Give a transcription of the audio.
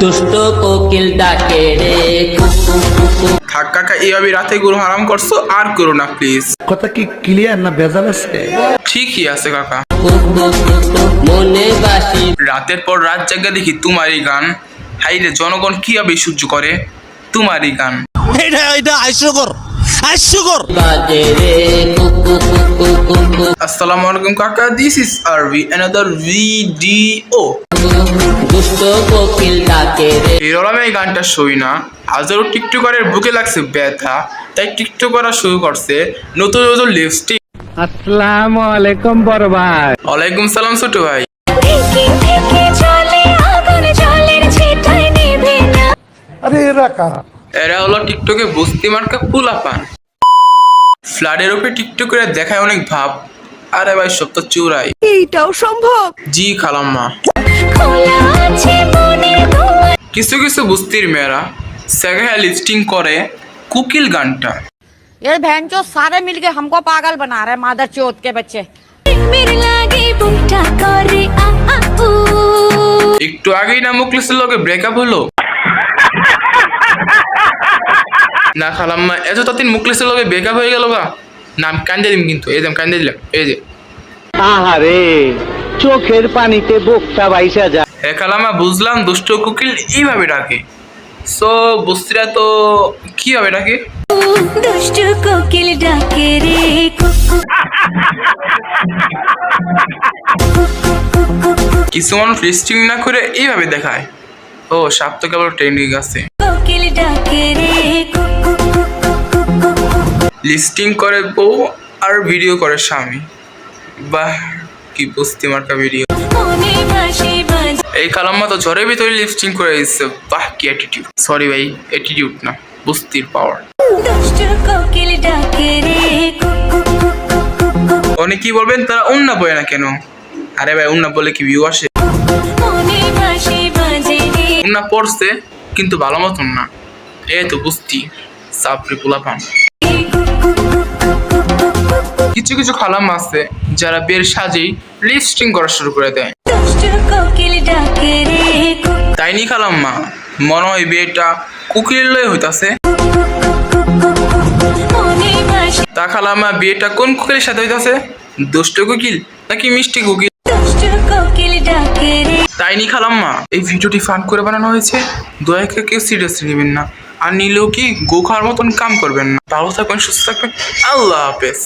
দুষ্ট কোকিল ডাকে রে। থাক কাকা এইভাবে রাতে গরু হারাম করছ আর করো না প্লিজ কথা কি ক্লিয়ার না ভেজাল আছে? ঠিকই আছে কাকা। মনে বাসি। রাতের পর রাত জায়গা দেখি তোমারই গান। হাইরে জনগণ কীভাবে সহ্য করে? তোমারই গান। এটা এটা হাস্যকর হাস্যকর। বাজে রে কুকু কুকু কুকু আসসালামু আলাইকুম কাকা this is Arbi another video দুষ্ট কোকিল ডাকে এরকম এই গানটা শুই না। হাজারো টিকটকারের বুকে লাগছে ব্যথা। তাই টিকটক করা শুরু করছে নতুন নতুন লিপস্টিক আসসালামু আলাইকুম বড় ভাই ওয়ালাইকুম সালাম ছোট ভাই। আরে এরা কারা? এরা হলো টিকটকে বস্তি মার্কা পুলা পান ফ্লাডের উপরে টিকটক করে দেখায় অনেক ভাব। আরে ভাই সব তো চুরাই। এইটাও সম্ভব? জি খালাম্মা। খোলা আছে মনের দুয়ার কিছু কিছু বস্তির মেয়েরা সেগায় লিস্টিং করে কুকিল গানটা ये बहन जो सारे मिलके हमको पागल बना रहे मादर चौथ के बच्चे মের লাগে বুকটা করে আ আ উ একটু আগেই না মুখলিসের লগে ব্রেকআপ হলো না খালাম্মা এত তাতিন মুখলিসের লগে ব্রেকআপ হয়ে গেল গা নাম কান্দে দিম কিন্তু এই যে আমি কান্দে দিলাম এই যে আহারে চোখের পানিতে বোকটা বাইসা যায় হে খালাম্মা বুঝলাম দুষ্ট কুকিল এইভাবে ডাকে। সো বস্তিরা তো কীভাবে ডাকে? দুষ্ট কোকিল ডাকে রে কুকু কিছু মানুষ লিস্টিং না করে এইভাবে দেখায়। ও সাপ তো কেবল ট্রেনিং আছে। কোকিল ডাকে রে কুকু লিস্টিং করে বউ আর ভিডিও করে স্বামী। বাহ কি বস্তি মার্কা ভিডিও? এই কালাম্মা তো ঝড়ের ভিতরে লিপস্টিং করে দিচ্ছে বাহ কি অ্যাটিটিউড সরি ভাই অ্যাটিটিউড না বস্তির পাওয়ার অনেক কি বলবেন? তারা উন্না বলে না কেন? আরে ভাই উন্না বলে কি ভিউ আসে? উন্না পড়ছে কিন্তু ভালো মতন না। এই তো বুঝতি সাপড়ি পোলা পান কিছু কিছু খালাম আছে যারা বের সাজেই লিপস্টিং করা শুরু করে দেয়। তাই নি খালাম্মা মনে হয় বিয়েটা কুকিলের লয় হইতাছে। তা খালাম্মা বিয়েটা কোন কুকিলের সাথে হইতাছে? দুষ্ট কুকিল নাকি মিষ্টি কুকিল? তাই নি খালাম্মা এই ভিডিওটি ফান করে বানানো হয়েছে। দয়া করে কেউ সিরিয়াসলি নেবেন না। আর নিলেও কি গো খাওয়ার মতন কাম করবেন না। ভালো থাকবেন, সুস্থ থাকবেন। আল্লাহ হাফেজ।